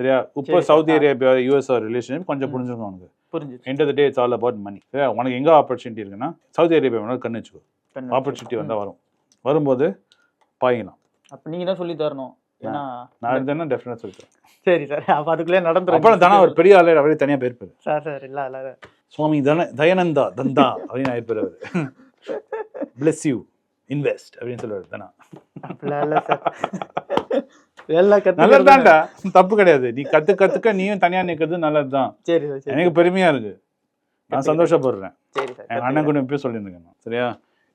சரியா? இப்போ சவுதி. அரேபியா யூஎஸ் ரிலேஷன் கொஞ்சம். புரிஞ்சுக்கணும் உனக்கு புரிஞ்சுது end of the day it's all about money சரியா? உனக்கு எங்க ஆப்பர்ச்சுனிட்டி இருக்குன்னா சவுதி அரேபியா வேணாலும் கண்ணு வச்சுக்கோ. ஆப்பர்ச்சுனிட்டி ம். வந்தா வரும். வரும்போது பாயிக்கலாம். அப்ப நீங்க தான் சொல்லி தரணும் ஏன்னா நான் இருந்தேன்னா டெஃபினட் சொல்லிட்டேன் சரி சார். அப்ப அதுக்குள்ளே நடந்துரும். அப்புறம் தானே ஒரு பெரிய ஆளு அவரே தனியா போயிருப்பாரு. சார் சார் இல்ல இல்ல. சுவாமி தன தயானந்தா தந்தா அப்படின்னு ஆயிருப்பாரு அவரு. பிளஸ் யூ இன்வெஸ்ட் அப்படின்னு சொல்லுவாரு தானே. அப்படிலாம் இல்ல சார். நல்லதுதான்டா. தப்பு கிடையாது. நீ கத்து கத்துக்க நீயும் தனியா நிக்கிறது நல்லதுதான். சரி எனக்கு பெருமையா இருக்கு. நான். சந்தோஷப்படுறேன். என் அண்ணன் கூட இப்பயும் சொல்லியிருந்தேன். சரியா?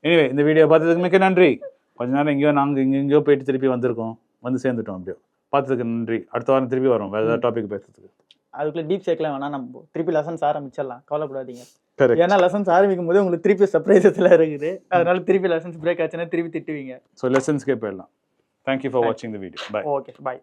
எனிவே இந்த வீடியோ பார்த்ததுக்கு மிக்க நன்றி. கொஞ்ச நேரம் எங்கேயோ நாங்கள் இங்கே எங்கேயோ போயிட்டு திருப்பி வந்திருக்கோம். வந்து சேர்ந்துட்டோம் அப்படியோ. பார்த்ததுக்கு நன்றி. அடுத்த வாரம் திருப்பி வரோம் வேறு ஏதாவது டாபிக் பேசுறதுக்கு. அதுக்குள்ள டீப் சேர்க்கலாம் வேணா நம்ம திருப்பி லெசன்ஸ் ஆரம்பிச்சிடலாம். கவலைப்படாதீங்க. ஏன்னா லெசன்ஸ் ஆரம்பிக்கும் போது உங்களுக்கு திருப்பி சர்ப்ரைசஸ்ல இருக்குது. அதனால திருப்பி லெசன்ஸ் பிரேக் ஆச்சுன்னா திருப்பி திட்டுவீங்க. ஸோ லெசன்ஸ்க்கே போயிடலாம். Thank you for Thank watching you. the video. Bye. Okay, bye.